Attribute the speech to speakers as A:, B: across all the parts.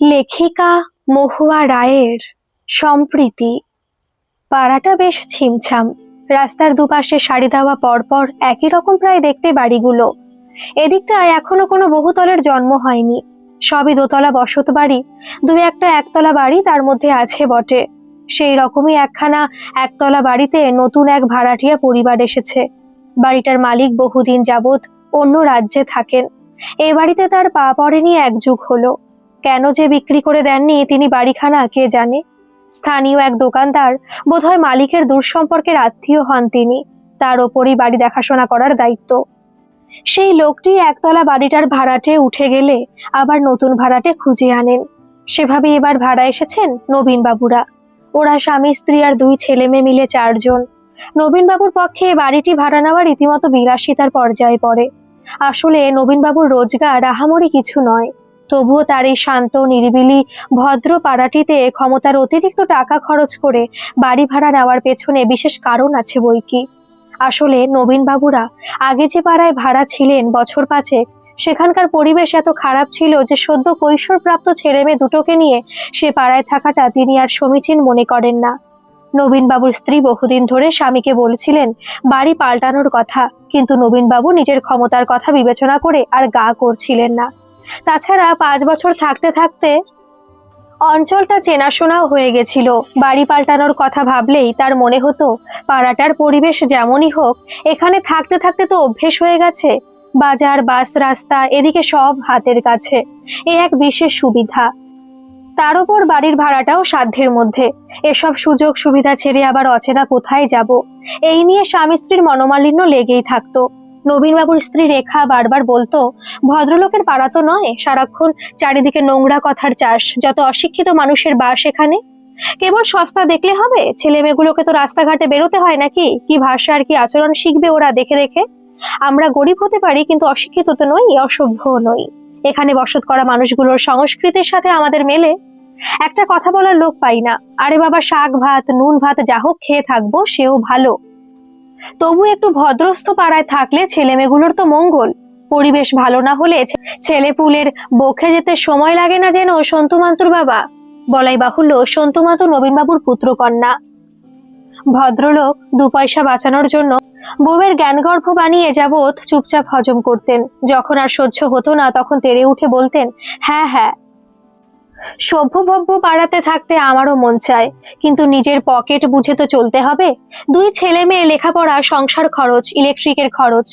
A: লেখিকা মহুয়া রায়ের সম্প্রীতি। পাড়াটা বেশ ছিমছাম। রাস্তার দুপাশে সারি দেওয়া পরপর একই রকম প্রায় দেখতে বাড়িগুলো। এদিকটায় এখনও কোনো বহুতলের জন্ম হয়নি। সবই দোতলা বসত বাড়ি, দু একটা একতলা বাড়ি তার মধ্যে আছে বটে। সেই রকমই একখানা একতলা বাড়িতে নতুন এক ভাড়াটিয়া পরিবার এসেছে। বাড়িটার মালিক বহুদিন যাবৎ অন্য রাজ্যে থাকেন। এই বাড়িতে তার পা পড়েনি এক যুগ হলো। কেন যে বিক্রি করে দেননি তিনি বাড়িখানা, কে জানে? স্থানীয় এক দোকানদার বোধহয় মালিকের দূর সম্পর্কের আত্মীয় হন তিনি। তার ওপরই বাড়ি দেখাশোনা করার দায়িত্ব। সেই লোকটি একতলা বাড়িটার ভাড়াটে উঠে গেলে আবার নতুন ভাড়াটে খুঁজে আনেন। সেভাবে এবার ভাড়া এসেছেন নবীন বাবুরা। ওরা স্বামী, স্ত্রী আর দুই ছেলে মেয়ে মিলে চারজন। নবীনবাবুর পক্ষে বাড়িটি ভাড়া নেওয়া রীতিমতো বিলাসিতার পর্যায়ে পড়ে। আসলে নবীনবাবুর রোজগার আহামরি কিছু নয়। তবুও তার এই শান্ত, নিরিবিলি, ভদ্র পাড়াটিতে ক্ষমতার অতিরিক্ত টাকা খরচ করে বাড়ি ভাড়া নেওয়ার পেছনে বিশেষ কারণ আছে বই কি? আসলে নবীনবাবুরা আগে যে পাড়ায় ভাড়া ছিলেন বছর পাঁচেক, সেখানকার পরিবেশ এত খারাপ ছিল যে সদ্য কৈশোরপ্রাপ্ত ছেলে মেয়ে দুটোকে নিয়ে সে পাড়ায় থাকাটা তিনি আর সমীচীন মনে করেন না। নবীনবাবুর স্ত্রী বহুদিন ধরে স্বামীকে বলছিলেন, বাড়ি পাল্টানোর কথা। কিন্তু নবীনবাবু নিজের ক্ষমতার কথা বিবেচনা করে আর গা করছিলেন না। তাছাড়া পাঁচ বছর থাকতে থাকতে অঞ্চলটা চেনাশোনাও হয়ে গেছিল। বাড়ি পাল্টানোর কথা ভাবলেই তার মনে হতো, পাড়াটার পরিবেশ যেমনই হোক, এখানে থাকতে থাকতে তো অভ্যেস হয়ে গেছে। বাজার, বাস, রাস্তা, এদিকে সব হাতের কাছে। এ এক বিশেষ সুবিধা। তার উপর বাড়ির ভাড়াটাও সাধ্যের মধ্যে। এসব সুযোগ সুবিধা ছেড়ে আবার অচেনা কোথায় যাব? এই নিয়ে স্বামী স্ত্রীর মনোমালিন্য লেগেই থাকতো। নবীনবাবুর স্ত্রী রেখা বারবার বলতো, ভদ্রলোকের পাড়া তো নয়, সারাক্ষণ চারিদিকে নোংরা কথার চাষ, যত অশিক্ষিত মানুষের বাস এখানে। কেবল সস্তা দেখলে হবে ছেলে মেয়েগুলোকে তো রাস্তাঘাটে বেরোতে হয় নাকি? কি ভাষা আর কি আচরণ শিখবে ওরা দেখে দেখে? আমরা গরিব হতে পারি, কিন্তু অশিক্ষিত তো নই, অসভ্য নই। এখানে বসত করা মানুষগুলোর সংস্কৃতির সাথে আমাদের মেলে। একটা কথা বলার লোক পাই না। আরে বাবা, শাক ভাত, নুন ভাত যা হোক খেয়ে থাকব, সেও ভালো। তবু একটু ভদ্রস্থ পাড়ায় থাকলে ছেলে মেয়েগুলোর তো মঙ্গল। পরিবেশ ভালো না হলে ছে- ছেলেপুলের বকে যেতে সময় লাগে না যেন, সন্তু মান্তুর বাবা। বলাই বাহুল্য, সন্তু মাতু নবীনবাবুর পুত্রকন্যা। ভদ্রলোক দু পয়সা বাঁচানোর জন্য বউয়ের জ্ঞানগর্ভ বানিয়ে যাবৎ চুপচাপ হজম করতেন। যখন আর সহ্য হতো না, তখন তেড়ে উঠে বলতেন হ্যাঁ হ্যাঁ সভ্যভব্য পাড়াতে থাকতে আমারও মন চায়, কিন্তু নিজের পকেট বুঝে তো চলতে হবে। দুই ছেলে মেয়ে লেখাপড়া, সংসার খরচ, ইলেকট্রিকের খরচ,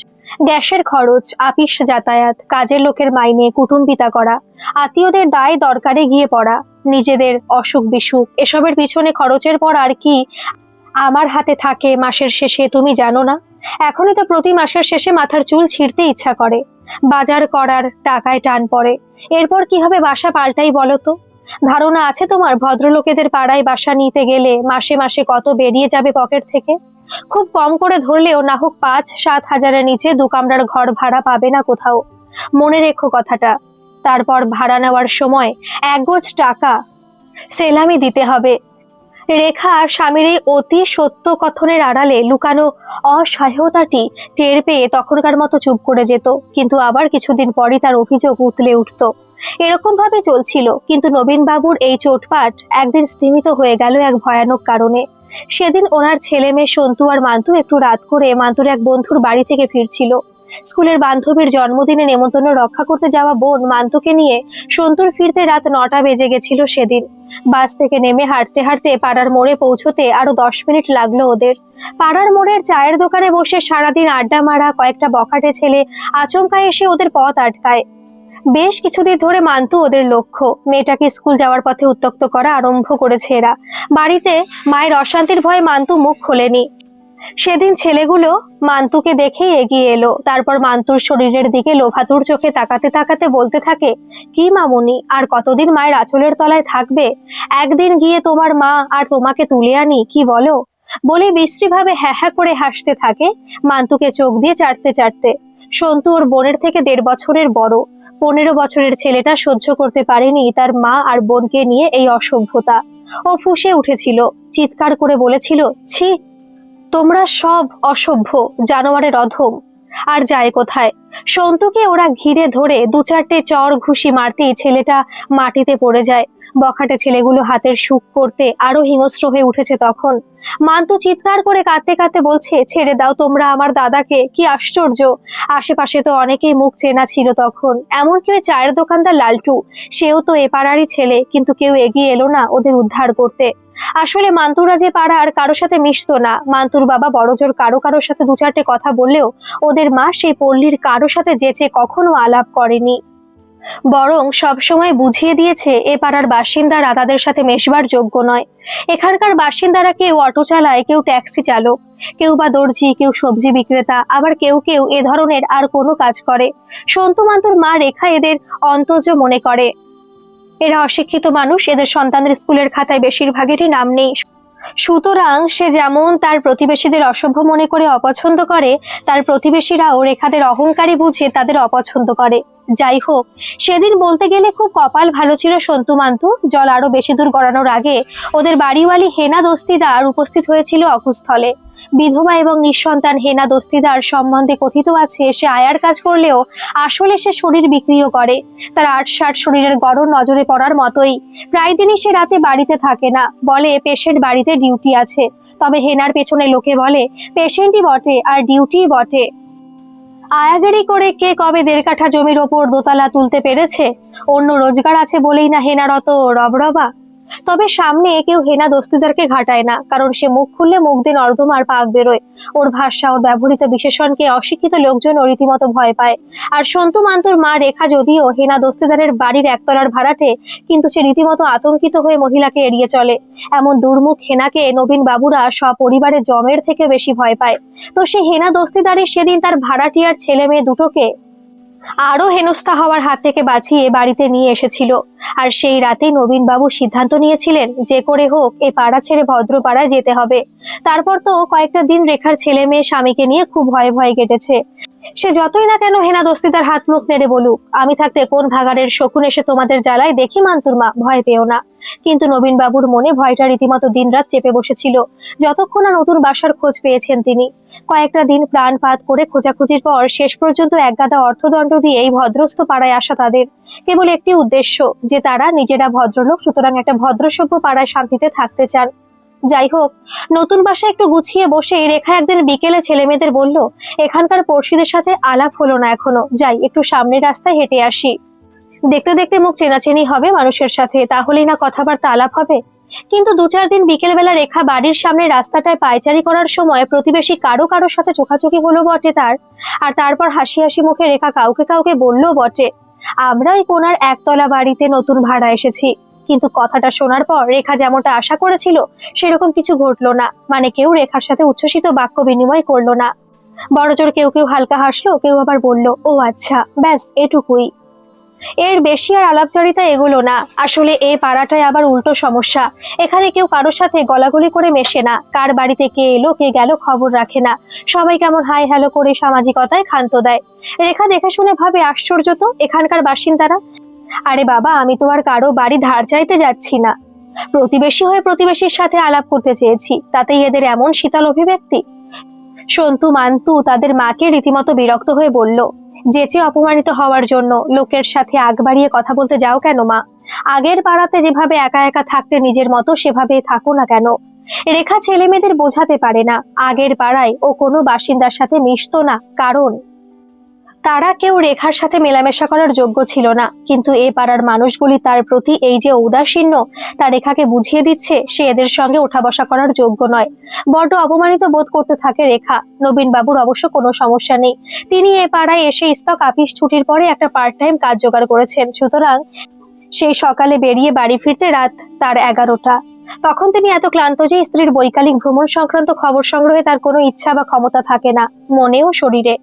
A: গ্যাসের খরচ, আপিস যাতায়াত, কাজের লোকের মাইনে কুটুম্বিতা করা, আত্মীয়দের দায় দরকারে গিয়ে পড়া, নিজেদের অসুখ বিসুখ, এসবের পিছনে খরচের পর আর কি আমার হাতে থাকে মাসের শেষে, তুমি জানো না? এখনই তো প্রতি মাসের শেষে মাথার চুল ছিঁড়তে ইচ্ছা করে। বাজার করার টাকায় টান পড়ে। এরপর কি হবে বাসা পাল্টাই বলো তো? ধারণা আছে তোমার? ভদ্রলোকেদের পাড়ায় বাসা নিতে গেলে মাসে মাসে কত বেরিয়ে যাবে পকেট থেকে? খুব কম করে ধরলেও না হোক পাঁচ সাত হাজারের নিচে দু কামরার ঘর ভাড়া পাবে না কোথাও। মনে রেখো কথাটা। তারপর ভাড়া নেওয়ার সময় এক গোছ টাকা সেলামি দিতে হবে। রেখা স্বামীর এই অতি সত্য কথনের আড়ালে লুকানো অসহায়তাটি টের পেয়ে তখনকার মতো চুপ করে যেত, কিন্তু আবার কিছুদিন পরই তার অভিযোগ উতলে উঠত। এরকম ভাবে চলছিল, কিন্তু নবীন বাবুর এই চোটপাট একদিন স্তীমিত হয়ে গেল এক ভয়ানক কারণে। সেদিন ওনার ছেলে মেয়ে সন্তু আর মান্তু একটু রাত করে মান্তুর এক বন্ধুর বাড়ি থেকে ফিরছিল। স্কুলের বান্ধবীর জন্মদিনে নেমন্তন্ন রক্ষা করতে যাওয়া বোন মান্তুকে নিয়ে সন্তুর ফিরতে রাত নটা বেজে গেছিল সেদিন। বাস থেকে নেমে হাঁটতে হাঁটতে পাড়ার মোড়ে পৌঁছতে আরও দশ মিনিট লাগল ওদের। পাড়ার মোড়ের চায়ের দোকানে বসে সারাদিন আড্ডা মারা কয়েকটা বখাটে ছেলে আচমকা এসে ওদের পথ আটকায়। বেশ কিছুদিন ধরে মান্তু ওদের লক্ষ্য। মেয়েটাকে স্কুল যাওয়ার পথে উত্তক্ত করা আরম্ভ করেছে এরা। বাড়িতে মায়ের অশান্তির ভয়ে মান্তু মুখ খোলেনি। সেদিন ছেলেগুলো মান্তুকে দেখেই এগিয়ে এলো। তারপর মান্তুর শরীরের দিকে লোভাতুর চোখে তাকাতে তাকাতে বলতে থাকে, কি মামুনি, আর কতদিন মায়ের আঁচলের তলায় থাকবে? একদিন গিয়ে তোমার মা আর তোমাকে তুলে আনি, কি বলো? বলে বিশ্রীভাবে হ্যাঁ হ্যাঁ করে হাসতে থাকে মান্তুকে চোখ দিয়ে চাটতে চাটতে। সন্তু ওর বোনের থেকে দেড় বছরের বড়। পনেরো বছরের ছেলেটা সহ্য করতে পারেনি তার মা আর বোনকে নিয়ে এই অসভ্যতা। ও ফুঁসে উঠেছিল, চিৎকার করে বলেছিল, ছি তোমরা সব অসভ্য, জানোয়ারের অধম। আর যায় কোথায়? সন্তুকে ওরা ঘিরে ধরে দু চারটে চর ঘুষি মারতেই ছেলেটা মাটিতে পড়ে যায়। বখাটে ছেলেগুলো হাতের সুখ করতে আরও হিংস্র হয়ে উঠেছে তখন। মান্তু চিৎকার করে কাঁদতে কাঁদতে বলছে, ছেড়ে দাও তোমরা আমার দাদাকে, কি আশ্চর্য! আশেপাশে তো অনেকেই মুখ চেনা ছিল তখন। এমনকি ওই চায়ের দোকানদার লালটু, সেও তো এ পাড়ারই ছেলে, কিন্তু কেউ এগিয়ে এলো না ওদের উদ্ধার করতে। আসলে মান্তুরা যে পাড়ার কারও সাথে মিশতো না। মান্তুর বাবা বড়জোর কারও কারোর সাথে দু চারটে কথা বললেও ওদের মা সেই পল্লীর কারও সাথে যেচে কখনো আলাপ করেনি। বরং সবসময় বুঝিয়ে দিয়েছে, এ পাড়ার বাসিন্দারা তাদের সাথে মেশবার যোগ্য নয়। এখানকার বাসিন্দারা কেউ অটো চালায়, কেউ ট্যাক্সি চালক, কেউ বা দর্জি, কেউ সবজি বিক্রেতা, আবার কেউ কেউ এ ধরনের আর কোনো কাজ করে। সন্তু মা রেখা এদের অন্তজ মনে করে। এরা অশিক্ষিত মানুষ, এদের সন্তানদের স্কুলের খাতায় বেশিরভাগেরই নাম নেই। সুতরাং সে যেমন তার প্রতিবেশীদের অসভ্য মনে করে অপছন্দ করে, তার প্রতিবেশীরাও রেখাদের অহংকারী বুঝে তাদের অপছন্দ করে। যাই হোক, সেদিন বলতে গেলে খুব কপাল ভালো ছিল সন্তু মান্তু, জল আরও বেশি দূর গড়ানোর আগে। ওদের বাড়িওয়ালি হেনা দস্তিদার উপস্থিত হয়েছিল অকুস্থলে। বিধবা এবং নিঃসন্তান হেনা দস্তিদার সম্বন্ধে কথিত আছে, সে আয়ার কাজ করলেও আসলে সে শরীর বিক্রিও করে। তার আট ষাট শরীরের গড়ন নজরে পড়ার মতোই। প্রায় দিনই সে রাতে বাড়িতে থাকে না, বলে পেশেন্ট বাড়িতে ডিউটি আছে। তবে হেনার পেছনে লোকে বলে, পেশেন্টই বটে আর ডিউটি বটে। আয়াগেরি করে কে কবে দেড় কাঠা জমির ওপর দোতলা তুলতে পেরেছে? অন্য রোজগার আছে বলেই না হেনার অত রবরবা। তবে সামনে কেউ হেনা দস্তিদারকে ঘাটায় না, কারণ সে মুখ খুললে মুখ দিয়ে নর্দমার পাক বেরোয়। ওর ভাষা ওর ব্যবহৃত বিশেষণকে অশিক্ষিত লোকজন রীতিমতো ভয় পায়। আর সন্তু মান্তুর মা রেখা যদিও হেনা দস্তিদারের বাড়ির একতলার ভাড়াটে, কিন্তু সে রীতিমতো আতঙ্কিত হয়ে মহিলাকে এড়িয়ে চলে। এমন দুর্মুখ হেনাকে নবীন বাবুরা সপরিবারে জমের থেকে বেশি ভয় পায়। তো সে হেনা দস্তিদারে সেদিন তার ভাড়াটিয়ার ছেলে মেয়ে দুটোকে আরও হেনস্থা হওয়ার হাত থেকে বাঁচিয়ে বাড়িতে নিয়ে এসেছিল। আর সেই রাতেই নবীনবাবু সিদ্ধান্ত নিয়েছিলেন যে করে হোক এ পাড়া ছেড়ে ভদ্রপাড়ায় যেতে হবে। তারপর তো কয়েকটা দিন রেখার ছেলে মেয়ে স্বামীকে নিয়ে খুব ভয়ে ভয়ে কেটেছে। সে যতই না কেন হেনা দস্তিদার হাত মুখ নেড়ে বলুক, আমি থাকতে কোন ভাগাড়ের শকুন এসে তোমাদের জ্বালায় দেখি মান্তুর মা, ভয় পেও না। কিন্তু নবীন বাবুর মনে ভয়টা রীতিমতো দিনরাত চেপে বসেছিল। যতক্ষণ না নতুন বাসার খোঁজ পেয়েছেন তিনি। কয়েকটা দিন প্রাণপাত করে খোঁজাখুঁজির পর শেষ পর্যন্ত একগাদা অর্থদণ্ড দিয়ে এই ভদ্রস্থ পাড়ায় আসা তাদের। কেবল একটি উদ্দেশ্য, যে তারা নিজেরা ভদ্রলোক, সুতরাং একটা ভদ্রসভ্য পাড়ায় শান্তিতে থাকতে চান। যাই হোক, নতুন বাসা একটু গুছিয়ে বসে রেখা একদিন বিকেলে ছেলে মেয়েদের বলল, এখানকার পড়শিদের সাথে আলাপ হলো না এখনও। যাই, একটু সামনের রাস্তায় হেঁটে আসি। দেখতে দেখতে মুখ চেনাচেনি হবে মানুষের সাথে, তাহলেই না কথাবার্তা আলাপ হবে? কিন্তু দু চার দিন বিকেলবেলা রেখা বাড়ির সামনে রাস্তাটায় পায়চারি করার সময় প্রতিবেশী কারও কারোর সাথে চোখাচোখি হলো বটে তার। আর তারপর হাসি হাসি মুখে রেখা কাউকে কাউকে বলল বটে, আমরাই কোনার একতলা বাড়িতে নতুন ভাড়া এসেছি। কিন্তু কথাটা শোনার পর রেখা যেমনটা আশা করেছিল, সেরকম কিছু ঘটলো না। মানে কেউ রেখার সাথে উচ্ছ্বসিত বাক্য বিনিময় করল না। বড়জোর কেউ কেউ হালকা হাসলো, কেউ আবার বলল, ও আচ্ছা ব্যাস, এটুকুই। এর বেশি আর আলাপচারিতা এগুলো না। আসলে এই পাড়াটায় আবার উল্টো সমস্যা। এখানে কেউ কারোর সাথে গলাগলি করে মেশে না। কার বাড়িতে কে এলো, কে গেল খবর রাখে না। সবাই কেমন হাই হ্যালো করে সামাজিকতায় ক্ষান্ত দেয়। রেখা দেখে শুনে ভাবে, আশ্চর্য তো, এখানকার বাসিন্দারা আরে বাবা, আমি তো আর কারও বাড়ি ধার চাইতে যাচ্ছি না। প্রতিবেশী হয়ে প্রতিবেশীর সাথে আলাপ করতে চেয়েছি, তাতেই এদের এমন শীতল অভিব্যক্তি। সন্তু, মান্তু তাদের মাকে রীতিমতো বিরক্ত হয়ে বলল যেচে অপমানিত হওয়ার জন্য লোকের সাথে আগ বাড়িয়ে কথা বলতে যাও কেন মা? আগের পাড়াতে যেভাবে একা একা থাকতে নিজের মতো সেভাবে থাকো না কেন? রেখা ছেলে মেয়েদের বোঝাতে পারে না, আগের পাড়ায় ও কোনো বাসিন্দার সাথে মিশতো না, কারণ তারা কেউ রেখার সাথে মেলামেশা করার যোগ্য ছিল না। কিন্তু এ পাড়ার মানুষগুলি তার প্রতি এই যে ঔদাসীন্য তা রেখাকে বুঝিয়ে দিচ্ছে সে এদের সঙ্গে ওঠা বসা করার যোগ্য নয়। বড্ড অপমানিত বোধ করতে থাকে রেখা। নবীন বাবুর অবশ্য কোনো সমস্যা নেই। তিনি এ পাড়ায় এসে স্তক আপিস ছুটির পরে একটা পার্ট টাইম কাজ জোগাড় করেছেন। সুতরাং সেই সকালে বেরিয়ে বাড়ি ফিরতে রাত তার এগারোটা। তখন তিনি এত ক্লান্ত যে স্ত্রীর বৈকালিক ভ্রমণ সংক্রান্ত খবর সংগ্রহে তার কোনো ইচ্ছা বা ক্ষমতা থাকে না। মনে ও শরীরে।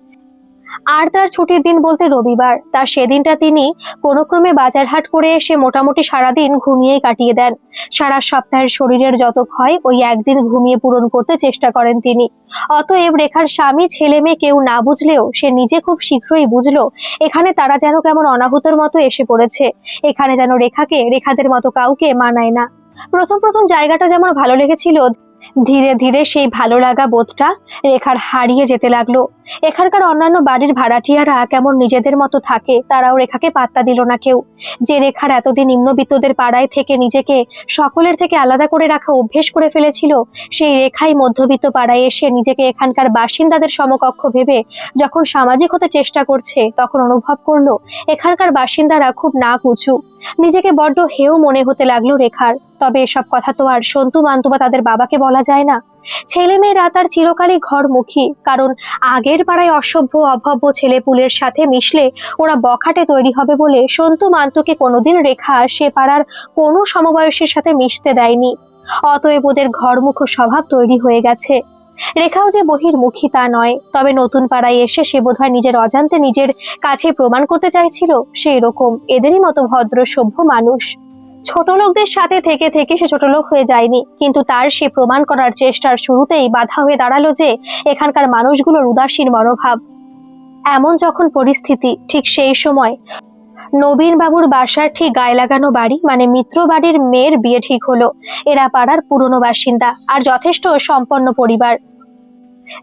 A: আর তার ছুটির দিন বলতে রবিবার। তার সেদিনটা তিনি কোনো ক্রমে বাজার করে এসে মোটামুটি সারাদিন ঘুমিয়েই কাটিয়ে দেন। সারা সপ্তাহের শরীরের যত ক্ষয় ওই একদিন ঘুমিয়ে পূরণ করতে চেষ্টা করেন তিনি। অতএব রেখার স্বামী, ছেলে মেয়ে কেউ না বুঝলেও সে নিজে খুব শীঘ্রই বুঝলো, এখানে তারা যেন কেমন অনাহুতর মতো এসে পড়েছে। এখানে যেন রেখাকে, রেখাদের মতো কাউকে মানায় না। প্রথম প্রথম জায়গাটা যেমন ভালো লেগেছিল ধীরে ধীরে সেই ভালো লাগা বোধটা রেখার হারিয়ে যেতে লাগল। এখানকার অন্যান্য বাড়ির ভাড়াটিয়ারা কেমন নিজেদের মতো থাকে, তারাও রেখাকে পাত্তা দিল না কেউ। যে রেখার এতদিন নিম্নবিত্তদের পাড়ায় থেকে নিজেকে সকলের থেকে আলাদা করে রাখা অভ্যেস করে ফেলেছিল, সেই রেখাই মধ্যবিত্ত পাড়ায় এসে নিজেকে এখানকার বাসিন্দাদের সমকক্ষ ভেবে যখন সামাজিক হতে চেষ্টা করছে, তখন অনুভব করল, এখানকার বাসিন্দারা খুব নাক উঁচু। নিজেকে বড্ড হেও মনে হতে লাগল রেখার। তবে এসব কথা তো আর সন্তু মান্তু বা তাদের বাবাকে বলা যায় না। ছেলে মেয়েরা তার চিরকালই ঘরমুখী, কারণ আগের পাড়ায় অসভ্য, অভব্য ছেলেপুলের সাথে মিশলে ওরা বখাটে তৈরি হবে বলে সন্তু, মান্তুকে কোনোদিন রেখা সে পাড়ার কোনো সমবয়সের সাথে মিশতে দেয়নি। অতএব ওদের ঘরমুখ স্বভাব তৈরি হয়ে গেছে। রেখাও যে বহির্মুখী তা নয়। তবে নতুন পাড়ায় এসে সে বোধহয় নিজের অজান্তে নিজের কাছে প্রমাণ করতে চাইছিল। সেই রকম, এদেরই মতো ভদ্র, সভ্য মানুষ। ছোট লোকদের সাথে থেকে থেকে সে ছোট লোক হয়ে যায়নি। কিন্তু তার সে প্রমাণ করার চেষ্টার শুরুতেই বাধা হয়ে দাঁড়াল যে, এখানকার মানুষগুলোর উদাসীন মনোভাব। এমন যখন পরিস্থিতি, ঠিক সেই সময় নবীন বাবুর বাসার ঠিক গায়ে লাগানো বাড়ি মানে মিত্র বাড়ির মেয়ের বিয়ে ঠিক হলো। এরা পাড়ার পুরনো বাসিন্দা আর যথেষ্ট সম্পন্ন পরিবার।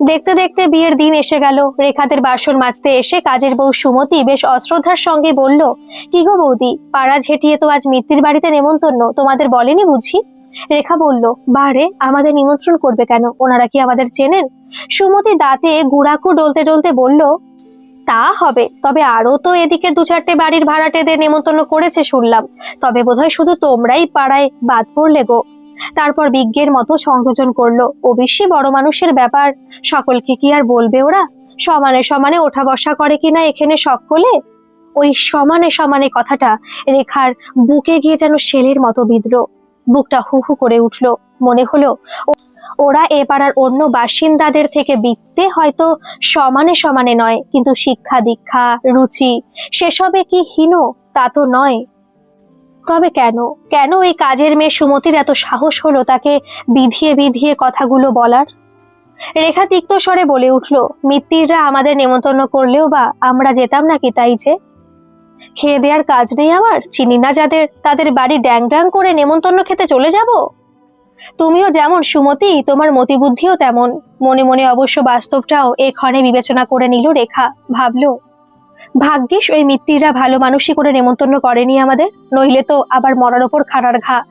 A: দেখতে দেখতে বিয়ের দিন এসে গেল। রেখাদের বাসন মাজতে এসে কাজের বউ সুমতি বেশ অশ্রদ্ধার সঙ্গে বলল, কি গো বৌদি, পাড়া ঝেঁটিয়ে তো আজ মিত্তির বাড়িতে নেমন্তন্ন, তোমাদের বলেনি বুঝি? রেখা বলল বারে আমাদের নিমন্ত্রণ করবে কেন? ওনারা কি আমাদের চেনেন? সুমতি দাঁতে গুড়াকু ডলতে ডলতে বলল তা হবে। তবে আরও তো এদিকে দু চারটে বাড়ির ভাড়াটেদের নেমন্তন্ন করেছে শুনলাম। তবে বোধহয় শুধু তোমরাই পাড়ায় বাদ পড়লে গো। তারপর বিজ্ঞের মতো সংযোজন করল। অবশ্যই বড় মানুষের ব্যাপার, সকলকে কি আর বলবে ওরা? সমানে সমানে ওঠা বসা করে কিনা এখানে সকলে? ওই সমানে সমানে কথাটা রেখার বুকে গিয়ে যেন শেলের মতো বিঁধল। বুকটা হু হু করে উঠল। মনে হলো ওরা এ পাড়ার অন্য বাসিন্দাদের থেকে বিকতে হয়তো সমানে সমানে নয়, কিন্তু শিক্ষা, দীক্ষা, রুচি, সেসবে কি হীন, তা তো নয়। তবে কেন? কেন এই কাজের মেয়ে সুমতির এত সাহস হলো তাকে বিধিয়ে বিধিয়ে কথাগুলো বলার? রেখা তিক্ত স্বরে বলে উঠল, মিত্তিররা আমাদের নেমন্তন্ন করলেও বা আমরা যেতাম নাকি তাই যে খেয়ে দেওয়ার কাজ নেই আমার? চিনি না যাদের? তাদের বাড়ি ড্যাং ড্যাং করে নেমন্তন্ন খেতে চলে যাব? তুমিও যেমন, সুমতি, তোমার মতিবুদ্ধিও তেমন। মনে মনে অবশ্য বাস্তবটাও এ ক্ষণে বিবেচনা করে নিল রেখা, ভাবলো, ভাগ্যিস ওই মিত্তিরা ভালো মানুষই করে নেমন্তন্ন করেনি আমাদের। নইলে তো আবার মরার ওপর খাড়ার ঘা।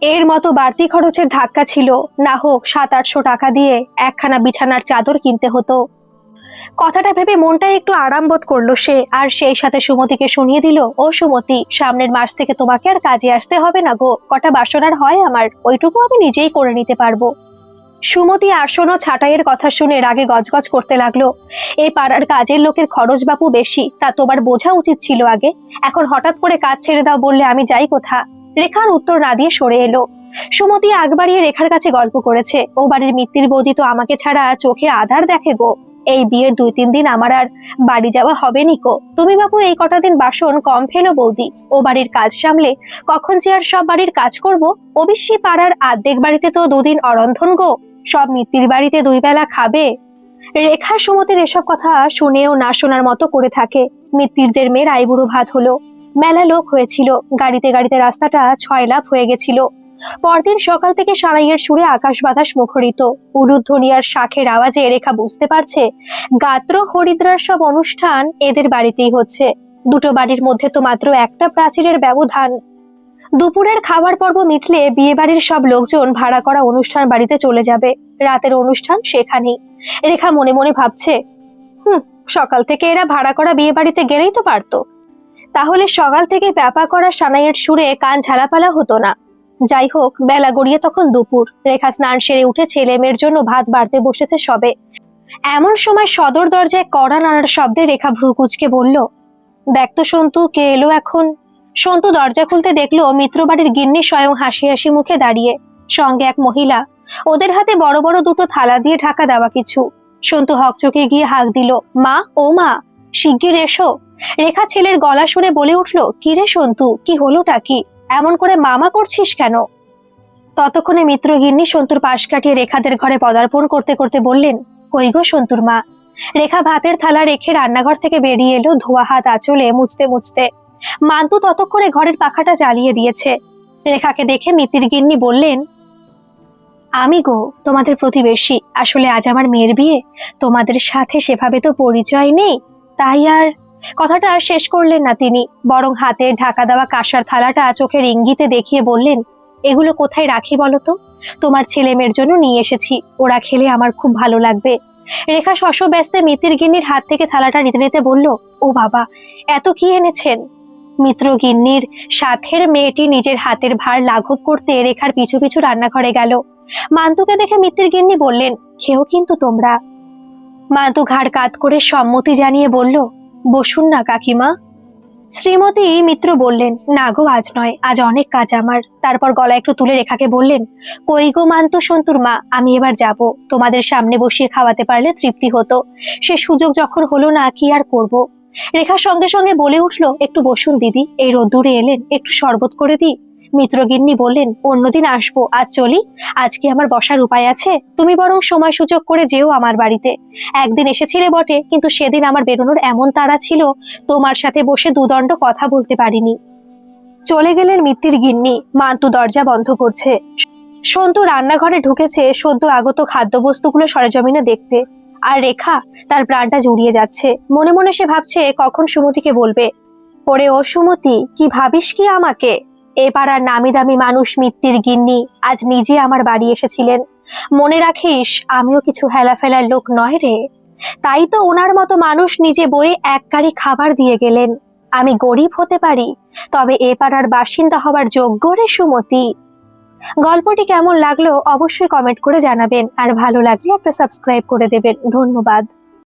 A: এর মতো বাড়তি খরচের ধাক্কা ছিল। না হোক, সাত আটশো টাকা দিয়ে একখানা বিছানার চাদর কিনতে হতো। কথাটা ভেবে মনটা একটু আরাম বোধ করল সে। আর সেই সাথে সুমতিকে শুনিয়ে দিল, ও সুমতি, সামনের মাস থেকে তোমাকে আর কাজে আসতে হবে না গো। কটা বাসন আর হয় আমার, ওইটুকু আমি নিজেই করে নিতে পারব। সুমতি আসন ও ছাঁটাইয়ের কথা শুনে রাগে গজগজ করতে লাগল। এই পাড়ার কাজের লোকের খরচ বাপু বেশি, তা তোমার বোঝা উচিত ছিল আগে। এখন হঠাৎ করে কাজ ছেড়ে দাও বললে আমি যাই কোথা? রেখার উত্তর না দিয়ে সরে এলো। সুমতি আগ বাড়িয়ে রেখার কাছে গল্প করেছে, ও বাড়ির মিত্তির বৌদি তো আমাকে ছাড়া চোখে আধার দেখে গো। এই বিয়ের দুই, তিন দিন আমার আর বাড়ি যাওয়া হবে নিকো তুমি বাবু এই কটা দিন বাসন কম ফেলো বৌদি। ও বাড়ির কাজ সামলে কখন যে আর সব বাড়ির কাজ করব? অবশ্যই পাড়ার আর্ধেক বাড়িতে তো দুদিন অরন্ধন গো। সব মিত্তির বাড়িতে দুই বেলা খাবে। রেখা সুমতির এসব কথা শুনেও না শোনার মতো করে থাকে। মিত্তিরদের মেয়ের আইবুড়ো ভাত হলো। মেলা লোক হয়েছিল। গাড়িতে গাড়িতে রাস্তাটা ছয় লাভ হয়ে গেছিল। পরদিন সকাল থেকে সারাইয়ের সুরে আকাশ বাতাস মুখরিত। উলুধ্বনি আর শাখের আওয়াজে রেখা বুঝতে পারছে, গাত্র হরিদ্রার সব অনুষ্ঠান এদের বাড়িতেই হচ্ছে। দুটো বাড়ির মধ্যে তো মাত্র একটা প্রাচীরের ব্যবধান। দুপুরের খাবার পর্ব মিটলে বিয়ে বাড়ির সব লোকজন ভাড়া করা অনুষ্ঠান বাড়িতে চলে যাবে। রাতের অনুষ্ঠান সেখানেই। রেখা মনে মনে ভাবছে, হুম, সকাল থেকে এরা ভাড়া করা বিয়ে বাড়িতে গেলেই তো পারতো। তাহলে সকাল থেকে ব্যাপা করা সানাইয়ের সুরে কান ঝালাপালা হতো না। যাই হোক, বেলা গড়িয়ে তখন দুপুর। রেখা স্নান সেরে উঠে ছেলে মেয়ের জন্য ভাত বাড়তে বসেছে সবে। এমন সময় সদর দরজায় কড়া নাড়ার শব্দে রেখা ভ্রু কুচকে বলল, দেখ তো সন্তু, কে এলো এখন? সন্তু দরজা খুলতে দেখল মিত্রবাড়ির গিন্নি স্বয়ং হাসি হাসি মুখে দাঁড়িয়ে। সঙ্গে এক মহিলা। ওদের হাতে বড় বড় দুটো থালা দিয়ে ঢাকা দেওয়া কিছু। সন্তু হকচকে গিয়ে হাঁক দিল, মা, ও মা, শিগগির এসো। রেখা ছেলের গলা শুনে বলে উঠল, কি রে সন্তু, কি হলোটা কি? এমন করে মামা করছিস কেন? ততক্ষণে মিত্রগিন্নি সন্তুর পাশ কাটিয়ে রেখাদের ঘরে পদার্পণ করতে করতে বললেন, কই গো সন্তুর মা? রেখা ভাতের থালা রেখে রান্নাঘর থেকে বেরিয়ে এলো ধোয়া হাত আঁচলে মুছতে মুছতে। মান্তু ততক্ষণে ঘরের পাখাটা জ্বালিয়ে দিয়েছে। রেখাকে দেখে মিতির গিন্নি বললেন, আমি গো, তোমাদের প্রতিবেশী। আসলে আজ আমার মেয়ের বিয়ে। তোমাদের সাথে সেভাবে তো পরিচয় নেই। তাই আর কথাটা শেষ করলেন না তিনি। বরং হাতের ঢাকা দেওয়া কাঁসার থালাটা চোখের ইঙ্গিতে দেখিয়ে বললেন, এগুলো কোথায় রাখি বলতো তোমার ছেলে মেয়ের জন্য নিয়ে এসেছি। ওরা খেলে আমার খুব ভালো লাগবে। রেখা শশ ব্যস্তে মিতির গিন্নির হাত থেকে থালাটা নিতে নিতে বলল, ও বাবা, এত কি এনেছেন? মিত্র গিন্নির সাথের মেয়েটি নিজের হাতের ভার লাঘব করতে রেখার পিছু পিছু রান্নাঘরে গেল। মান্তুকে দেখে মিত্তির গিন্নি বললেন, খেও কিন্তু তোমরা। মান্তু ঘাড় কাত করে সম্মতি জানিয়ে বলল বসুন না, কাকিমা। শ্রীমতী মিত্র বললেন, না গো, আজ নয়, আজ অনেক কাজ আমার। তারপর গলা একটু তুলে রেখাকে বললেন, কই গো মান্তু সন্তুর মা, আমি এবার যাব। তোমাদের সামনে বসিয়ে খাওয়াতে পারলে তৃপ্তি হতো। সে সুযোগ যখন হলো না, কি আর করব? রেখা সঙ্গে সঙ্গে বলে উঠল, একটু বসুন দিদি, এই রোদ্দুরে এলেন, একটু শরবত করে দিই? মিত্রগিন্নি বললেন, অন্যদিন আসব, আজ চলি। আজকে আমার বসার উপায় আছে। তুমি বরং সময় সুযোগ করে যেও আমার বাড়িতে। একদিন এসেছিলে বটে, কিন্তু সেদিন আমার বেরোনোর এমন তাড়া ছিল, তোমার সাথে বসে দুদণ্ড কথা বলতে পারিনি। চলে গেলেন মিত্তির গিন্নি। মান্তু দরজা বন্ধ করছে। সন্তু রান্নাঘরে ঢুকেছে সদ্য আগত খাদ্যবস্তুগুলো সরেজমিনে দেখতে। আর রেখা, তার প্রাণটা জুড়িয়ে যাচ্ছে। মনে মনে সে ভাবছে, কখন সুমতিকে বলবে? ওরে ও সুমতি, কি ভাবিস কি আমাকে? এ পাড়ার নামি দামি মানুষ মিত্তির গিন্নি আজ নিজে আমার বাড়ি এসেছিলেন। মনে রাখিস, আমিও কিছু হেলা ফেলার লোক নয় রে। তাই তো ওনার মতো মানুষ নিজে বয়ে এক কারি খাবার দিয়ে গেলেন। আমি গরিব হতে পারি, তবে এ পাড়ার বাসিন্দা হবার যোগ্য রে সুমতি। গল্পটি কেমন লাগল অবশ্যই কমেন্ট করে জানাবেন, আর ভালো লাগলে একটা সাবস্ক্রাইব করে দেবেন। ধন্যবাদ।